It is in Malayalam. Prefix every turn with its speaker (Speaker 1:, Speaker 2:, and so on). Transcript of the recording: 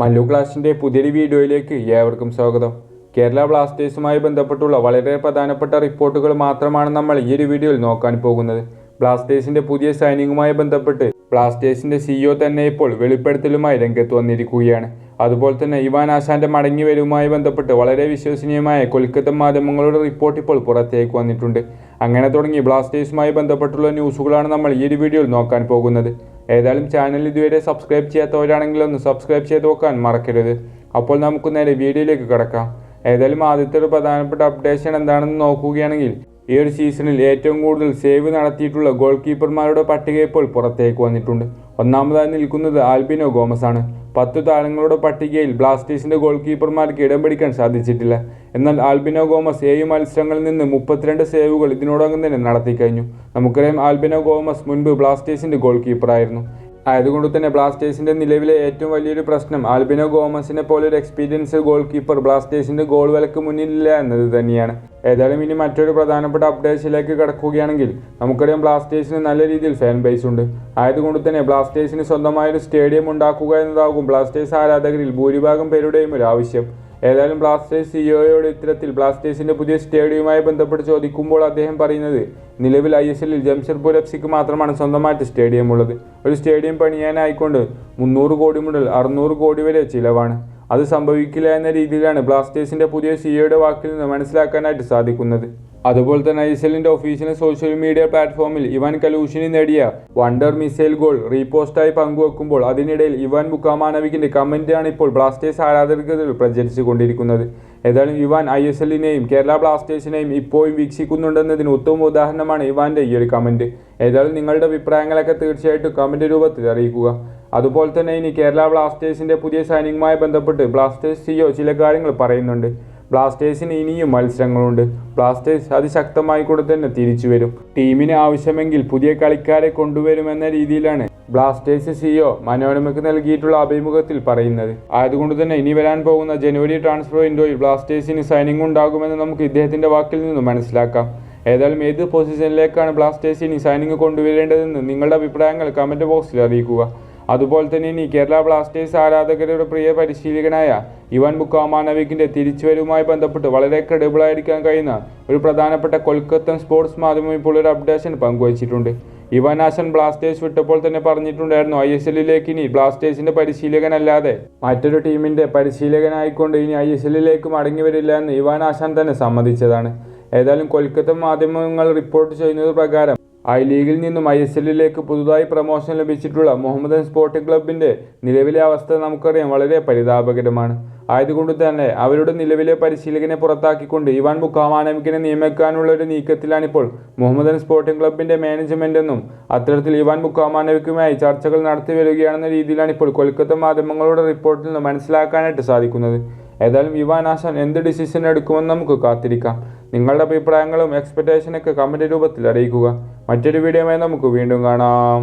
Speaker 1: മല്ലു ക്ലാസിന്റെ പുതിയൊരു വീഡിയോയിലേക്ക് ഏവർക്കും സ്വാഗതം. കേരള ബ്ലാസ്റ്റേഴ്സുമായി ബന്ധപ്പെട്ടുള്ള വളരെ പ്രധാനപ്പെട്ട റിപ്പോർട്ടുകൾ മാത്രമാണ് നമ്മൾ ഈ ഒരു വീഡിയോയിൽ നോക്കാൻ പോകുന്നത്. ബ്ലാസ്റ്റേഴ്സിന്റെ പുതിയ സൈനിങ്ങുമായി ബന്ധപ്പെട്ട് ബ്ലാസ്റ്റേഴ്സിന്റെ സിഇഒ തന്നെ ഇപ്പോൾ വെളിപ്പെടുത്തലുമായി രംഗത്ത് വന്നിരിക്കുകയാണ്. അതുപോലെ തന്നെ ഇവാൻ ആശാന്റെ മടങ്ങി വരുമായി ബന്ധപ്പെട്ട് വളരെ വിശ്വസനീയമായ കൊൽക്കത്ത മാധ്യമങ്ങളുടെ റിപ്പോർട്ട് ഇപ്പോൾ പുറത്തേക്ക് വന്നിട്ടുണ്ട്. അങ്ങനെ തുടങ്ങി ബ്ലാസ്റ്റേഴ്സുമായി ബന്ധപ്പെട്ടുള്ള ന്യൂസുകളാണ് നമ്മൾ ഈ ഒരു വീഡിയോയിൽ നോക്കാൻ പോകുന്നത്. ഏതായാലും ചാനൽ ഇതുവരെ സബ്സ്ക്രൈബ് ചെയ്യാത്തവരാണെങ്കിൽ ഒന്ന് സബ്സ്ക്രൈബ് ചെയ്ത് നോക്കാൻ മറക്കരുത്. അപ്പോൾ നമുക്ക് നേരെ വീഡിയോയിലേക്ക് കിടക്കാം. ഏതായാലും ആദ്യത്തെ ഒരു പ്രധാനപ്പെട്ട അപ്ഡേഷൻ എന്താണെന്ന് നോക്കുകയാണെങ്കിൽ ഈ ഒരു സീസണിൽ ഏറ്റവും കൂടുതൽ സേവ് നടത്തിയിട്ടുള്ള ഗോൾ കീപ്പർമാരുടെ പട്ടിക ഇപ്പോൾ പുറത്തേക്ക് വന്നിട്ടുണ്ട്. ഒന്നാമതായി നിൽക്കുന്നത് ആൽബിനോ ഗോമസ് ആണ് പത്തു താരങ്ങളുടെ പട്ടികയിൽ ബ്ലാസ്റ്റേഴ്സിന്റെ ഗോൾ കീപ്പർമാർക്ക് ഇടം പിടിക്കാൻ സാധിച്ചിട്ടില്ല. എന്നാൽ ആൽബിനോ ഗോമസ് ഏഴ് മത്സരങ്ങളിൽ നിന്ന് മുപ്പത്തിരണ്ട് സേവുകൾ ഇതിനോടകം തന്നെ നടത്തി കഴിഞ്ഞു നമുക്കറിയാം ആൽബിനോ ഗോമസ് മുൻപ് ബ്ലാസ്റ്റേഴ്സിന്റെ ഗോൾ കീപ്പറായിരുന്നു ആയതുകൊണ്ട് തന്നെ ബ്ലാസ്റ്റേഴ്സിന്റെ നിലവിലെ ഏറ്റവും വലിയൊരു പ്രശ്നം ആൽബിനോ ഗോമസിനെ പോലെ ഒരു എക്സ്പീരിയൻസ് ഗോൾ കീപ്പർ ബ്ലാസ്റ്റേഴ്സിന്റെ ഗോൾ വിലക്ക് മുന്നിലില്ല എന്നത് തന്നെയാണ്. ഏതായാലും ഇനി മറ്റൊരു പ്രധാനപ്പെട്ട അപ്ഡേറ്റ്സിലേക്ക് കടക്കുകയാണെങ്കിൽ നമുക്കറിയാം ബ്ലാസ്റ്റേഴ്സിന് നല്ല രീതിയിൽ ഫാൻ ബേസ് ഉണ്ട്. ആയതുകൊണ്ട് തന്നെ ബ്ലാസ്റ്റേഴ്സിന് സ്വന്തമായൊരു സ്റ്റേഡിയം ഉണ്ടാക്കുക എന്നതാകും ബ്ലാസ്റ്റേഴ്സ് ആരാധകരിൽ ഭൂരിഭാഗം പേരുടെയും ഒരു ആവശ്യം. ഏതായാലും ബ്ലാസ്റ്റേഴ്സ് സിഇഒയോട് ഇത്തരത്തിൽ ബ്ലാസ്റ്റേഴ്സിന്റെ പുതിയ സ്റ്റേഡിയവുമായി ബന്ധപ്പെട്ട് ചോദിക്കുമ്പോൾ അദ്ദേഹം പറയുന്നത് നിലവിൽ ഐ എസ് എല്ലിൽ ജംഷഡ്പൂർ എഫ് സിക്ക് മാത്രമാണ് സ്വന്തമായിട്ട് സ്റ്റേഡിയം ഉള്ളത് ഒരു സ്റ്റേഡിയം പണിയാനായിക്കൊണ്ട് മുന്നൂറ് കോടി മുതൽ അറുന്നൂറ് കോടി വരെ ചിലവാണ്. അത് സംഭവിക്കില്ല എന്ന രീതിയിലാണ് ബ്ലാസ്റ്റേഴ്സിന്റെ പുതിയ സിഇഒയുടെ വാക്കിൽ നിന്ന് മനസ്സിലാക്കാനായിട്ട് സാധിക്കുന്നത്. അതുപോലെ തന്നെ എല്ലിന്റെ ഒഫീഷ്യൽ സോഷ്യൽ മീഡിയ പ്ലാറ്റ്ഫോമിൽ ഇവാൻ കലൂഷിനി നേടിയ വണ്ടർ മിസൈൽ ഗോൾ റീപോസ്റ്റായി പങ്കുവെക്കുമ്പോൾ അതിനിടയിൽ ഇവാൻ ബുക്കാമാനവിക്കിന്റെ കമന്റാണ് ഇപ്പോൾ ബ്ലാസ്റ്റേഴ്സ് ആരാധകർ പ്രചരിച്ചുകൊണ്ടിരിക്കുന്നത്. ഏതായാലും ഇവാൻ ഐ എസ് എല്ലിനെയും കേരള ബ്ലാസ്റ്റേഴ്സിനെയും ഇപ്പോഴും വീക്ഷിക്കുന്നുണ്ടെന്നതിന് ഉത്തമ ഉദാഹരണമാണ് ഇവാന്റെ ഈ ഒരു കമന്റ് ഏതായാലും നിങ്ങളുടെ അഭിപ്രായങ്ങളൊക്കെ തീർച്ചയായിട്ടും കമന്റ് രൂപത്തിൽ അറിയിക്കുക. അതുപോലെ തന്നെ ഇനി കേരള ബ്ലാസ്റ്റേഴ്സിന്റെ പുതിയ സൈനിങ്ങുമായി ബന്ധപ്പെട്ട് ബ്ലാസ്റ്റേഴ്സ് സിഒ ചില കാര്യങ്ങൾ പറയുന്നുണ്ട്. ബ്ലാസ്റ്റേഴ്സിന് ഇനിയും മത്സരങ്ങളുണ്ട്. ബ്ലാസ്റ്റേഴ്സ് അതിശക്തമായി കൂടെ തന്നെ തിരിച്ചു വരും. ടീമിന് ആവശ്യമെങ്കിൽ പുതിയ കളിക്കാരെ കൊണ്ടുവരുമെന്ന രീതിയിലാണ് ബ്ലാസ്റ്റേഴ്സ് സിഇഒ മനോരമയ്ക്ക് നൽകിയിട്ടുള്ള അഭിമുഖത്തിൽ പറയുന്നത്. ആയതുകൊണ്ട് തന്നെ ഇനി വരാൻ പോകുന്ന ജനുവരി ട്രാൻസ്ഫർ വിൻഡോയിൽ ബ്ലാസ്റ്റേഴ്സിന് സൈനിങ് ഉണ്ടാകുമെന്ന് നമുക്ക് ഇദ്ദേഹത്തിന്റെ വാക്കിൽ നിന്ന് മനസ്സിലാക്കാം. ഏതായാലും ഏത് പൊസിഷനിലേക്കാണ് ബ്ലാസ്റ്റേഴ്സ് ഇനി സൈനിങ് കൊണ്ടുവരേണ്ടതെന്ന് നിങ്ങളുടെ അഭിപ്രായങ്ങൾ കമന്റ് ബോക്സിൽ അറിയിക്കുക. അതുപോലെ തന്നെ ഇനി കേരള ബ്ലാസ്റ്റേഴ്സ് ആരാധകരുടെ പ്രിയ പരിശീലകനായ ഇവാൻ ബുക്കാമാനവിക്കിന്റെ തിരിച്ചുവരവുമായി ബന്ധപ്പെട്ട് വളരെ ക്രെഡിബിൾ ആയിരിക്കാൻ കഴിയുന്ന ഒരു പ്രധാനപ്പെട്ട കൊൽക്കത്തൻ സ്പോർട്സ് മാധ്യമം ഇപ്പോൾ ഒരു അപ്ഡേഷൻ പങ്കുവച്ചിട്ടുണ്ട്. ഇവാൻ ആശൻ ബ്ലാസ്റ്റേഴ്സ് വിട്ടപ്പോൾ തന്നെ പറഞ്ഞിട്ടുണ്ടായിരുന്നു ഐ എസ് എല്ലിലേക്ക് ഇനി ബ്ലാസ്റ്റേഴ്സിന്റെ പരിശീലകനല്ലാതെ മറ്റൊരു ടീമിന്റെ പരിശീലകനായിക്കൊണ്ട് ഇനി ഐ എസ് എല്ലിലേക്ക് മടങ്ങി വരില്ല എന്ന് ഇവാൻ ആശാൻ തന്നെ സമ്മതിച്ചതാണ്. ഏതായാലും കൊൽക്കത്ത മാധ്യമങ്ങൾ റിപ്പോർട്ട് ചെയ്യുന്നത് പ്രകാരം ഐ ലീഗിൽ നിന്നും ഐ എസ് എല്ലിലേക്ക് പുതുതായി പ്രമോഷൻ ലഭിച്ചിട്ടുള്ള മുഹമ്മദൻ സ്പോർട്ടിംഗ് ക്ലബിന്റെ നിലവിലെ അവസ്ഥ നമുക്കറിയാം. വളരെ പരിതാപകരമാണ്. ആയതുകൊണ്ട് തന്നെ അവരുടെ നിലവിലെ പരിശീലകനെ പുറത്താക്കിക്കൊണ്ട് ഇവാൻ മുക്കാമാനമിക്കിനെ നിയമിക്കാനുള്ള ഒരു നീക്കത്തിലാണിപ്പോൾ മുഹമ്മദൻ സ്പോർട്ടിംഗ് ക്ലബിന്റെ മാനേജ്മെന്റെന്നും അത്തരത്തിൽ ഇവാൻ മുക്കാമാനവിക്കുമായി ചർച്ചകൾ നടത്തി വരികയാണെന്ന രീതിയിലാണ് ഇപ്പോൾ കൊൽക്കത്ത മാധ്യമങ്ങളുടെ റിപ്പോർട്ടിൽ നിന്ന് മനസ്സിലാക്കാനായിട്ട് സാധിക്കുന്നത്. ഏതായാലും ഇവാൻ ആശാൻ എന്ത് ഡിസിഷൻ എടുക്കുമെന്ന് നമുക്ക് കാത്തിരിക്കാം. നിങ്ങളുടെ അഭിപ്രായങ്ങളും എക്സ്പെക്റ്റേഷനൊക്കെ കമന്റ് രൂപത്തിൽ അറിയിക്കുക. മറ്റൊരു വീഡിയോയുമായി നമുക്ക് വീണ്ടും കാണാം.